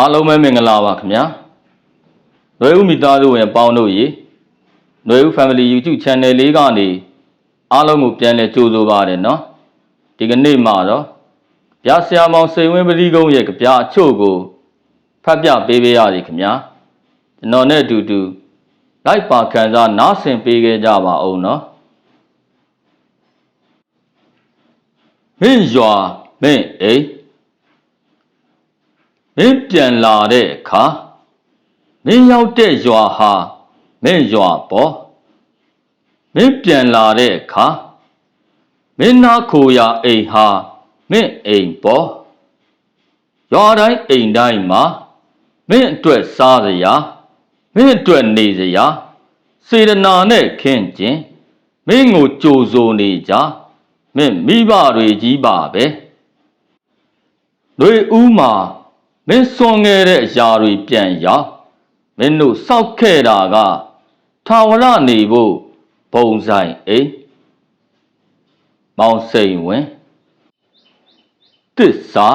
အားလုံးပဲမင်္ဂလာပါခင်ဗျာ။ရွေးဦးမိသားစုဝင်ပေါင်းတို့ရေရွေးဦး Family YouTube Channel လေးကနေအားလုံးကိုပြန်လည်ကြိုဆိုပါရနော်။ဒီကနေ့မှာတော့ပြဆရာမောင်စိန်ဝင်းပတိကုန်းရဲ့ကြပြအချို့ကိုဖတ်ပြပေးပေးရစီခင်ဗျာ။ကျွန်တော်နဲ့အတူတူလိုက်ပါခံစားနားဆင်ပေးခဲ့ကြပါအောင်နော်။မင်းရွာမင်းအိမ် မင်းပြန်လာတဲ့အခါမင်းရောက်တဲ့ရွာဟာမင်းရွာပေါ့မင်းပြန်လာတဲ့အခါမင်းနာခိုရာအိမ်ဟာမင်းအိမ်ပေါ့ရွာတိုင်းအိမ်တိုင်းမှာမင်းအတွက်စားစရာမင်းအတွက်နေစရာစေတနာနဲ့ခင့်ကျင်မင်းကိုကြိုဆိုနေကြမင်းမိဘတွေကြီးပါပဲတွေဦးမှာ မင်းစွန်ငယ်တဲ့အရာတွေပြန်ရောက်မင်းတို့စောက်ခဲ့တာကထာဝရနေဖို့ဘုံဆိုင်အိမ်မောင်စိန်ဝင်တစ္ဆာ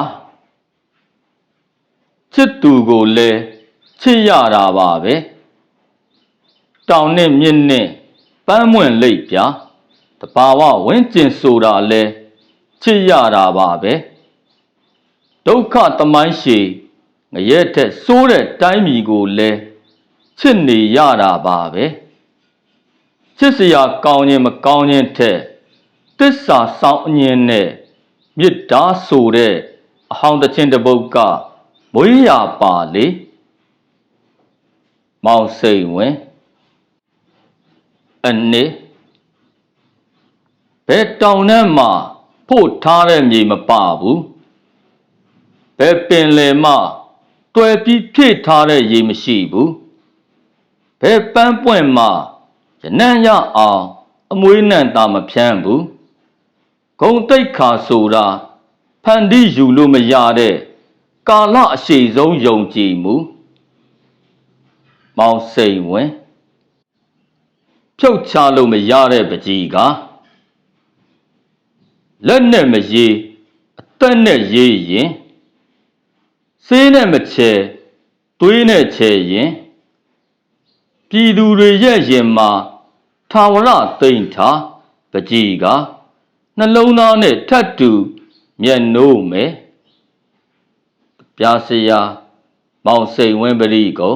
ချစ်သူကိုလည်းချစ်ရတာပါပဲတောင်နဲ့မြင့်နဲ့ပန်းမွင့်လိပ်ပြတဘာဝဝင်းကျင်ဆိုတာလဲချစ်ရတာပါပဲဒုက္ခသမိုင်းရှည် ငရဲတဲ့စိုးတဲ့တိုင်းပြည်ကိုလဲချစ်နေရတာပါပဲချစ်စရာကောင်းခြင်းမကောင်းခြင်းထက်တစ္ဆာဆောင်အငင်းနဲ့မေတ္တာဆိုတဲ့အဟောင်းတစ်ချင်းတစ်ပုဒ်ကမွေးရပါလေမောင်စိန်ဝင်အနေဘယ်တောင်ထဲမှာဖို့ထားတဲ့မြေမပဘူးဘယ်ပင်လယ်မှာ တွယ်ပြီးဖြည့်ထားတဲ့ရေမရှိဘူးဘယ်ပန်းပွင့်မှာရနံ့ရအောင်အမွေးနံ့တာမဖြန်းဘူးဂုံတိတ်ခါဆိုတာဖန်တီးယူလို့မရတဲ့ကာလအရှိဆုံးယုံကြည်မှုမောင်စိန်ဝင်ဖြုတ်ချလို့မရတဲ့ပကြီးကလက်နဲ့မရေးအသက်နဲ့ရေးရင် စေးနဲ့မချဲသွေးနဲ့ချဲရင်ပြည်သူတွေရဲ့ရင်မှာထာဝရသိမ့်ထားပကြီးကနှလုံးသားနဲ့ထတ်တူမျက်နှိုးမယ်ပြာစရာမောင်စိန်ဝင်းပရိကို